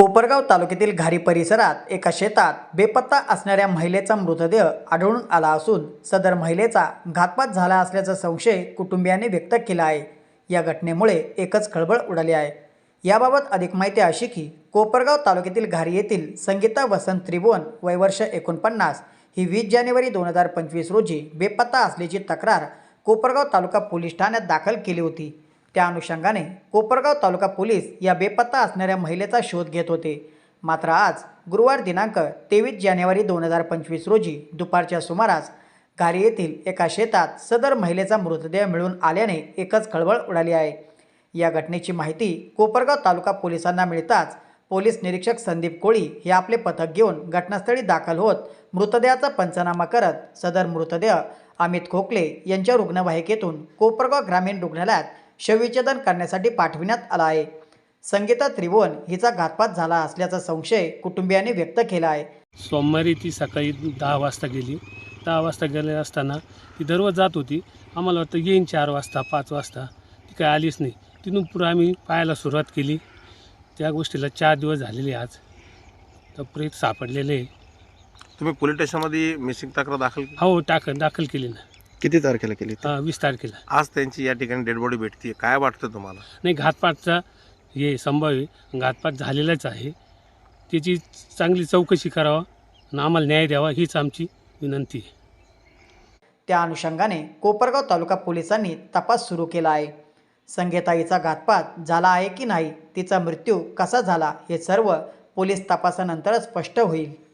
कोपरगाव तालुक्यातील घारी परिसरात एका शेतात बेपत्ता असणाऱ्या महिलेचा मृतदेह आढळून आला असून सदर महिलेचा घातपात झाला असल्याचा संशय कुटुंबियांनी व्यक्त केला आहे. या घटनेमुळे एकच खळबळ उडाली आहे. याबाबत अधिक माहिती अशी की कोपरगाव तालुक्यातील घारी येथील संगीता वसंत त्रिभुवन वय वर्ष एकोणपन्नास ही वीस जानेवारी दोन हजार पंचवीस रोजी बेपत्ता असल्याची तक्रार कोपरगाव तालुका पोलीस ठाण्यात दाखल केली होती. त्या अनुषंगाने कोपरगाव तालुका पोलीस या बेपत्ता असणाऱ्या महिलेचा शोध घेत होते. मात्र आज गुरुवार दिनांक तेवीस जानेवारी दोन हजार पंचवीस रोजी दुपारच्या सुमारास घारी येथील एका शेतात सदर महिलेचा मृतदेह मिळून आल्याने एकच खळबळ उडाली आहे. या घटनेची माहिती कोपरगाव तालुका पोलिसांना मिळताच पोलीस निरीक्षक संदीप कोळी हे आपले पथक घेऊन घटनास्थळी दाखल होत मृतदेहाचा पंचनामा करत सदर मृतदेह अमित खोकले यांच्या रुग्णवाहिकेतून कोपरगाव ग्रामीण रुग्णालयात शवविच्छेदन करण्यासाठी पाठविण्यात आला आहे. संगीता त्रिभुवन हिचा घातपात झाला असल्याचा संशय कुटुंबियांनी व्यक्त केला आहे. सोमवारी ती सकाळी दहा वाजता गेली. दहा वाजता गेले असताना ती दररोज जात होती. आम्हाला वाटतं येईन चार वाजता पाच वाजता. ती काय आलीच नाही. तिथून पुढं आम्ही पाहायला सुरुवात केली. त्या गोष्टीला चार दिवस झालेले आज. तर प्रेत सापडलेले. आहे. तुम्ही पोलीस स्टेशनमध्ये मिसिंग तक्रार दाखल केली? हो टाक दाखल केली ना. किती तारखेला केली ती? अं, वीस तारखेला. आज त्यांची या ठिकाणी डेड बॉडी भेटते काय वाटतं तुम्हाला? नाही घातपातचा हे संभाव्य घातपात झालेलाच आहे. त्याची चांगली चौकशी करावा आणि आम्हाला न्याय द्यावा हीच आमची विनंती आहे. त्या अनुषंगाने कोपरगाव तालुका पोलिसांनी तपास सुरू केला आहे. संगीताईचा घातपात झाला आहे की नाही तिचा मृत्यू कसा झाला हे सर्व पोलीस तपासानंतरच स्पष्ट होईल.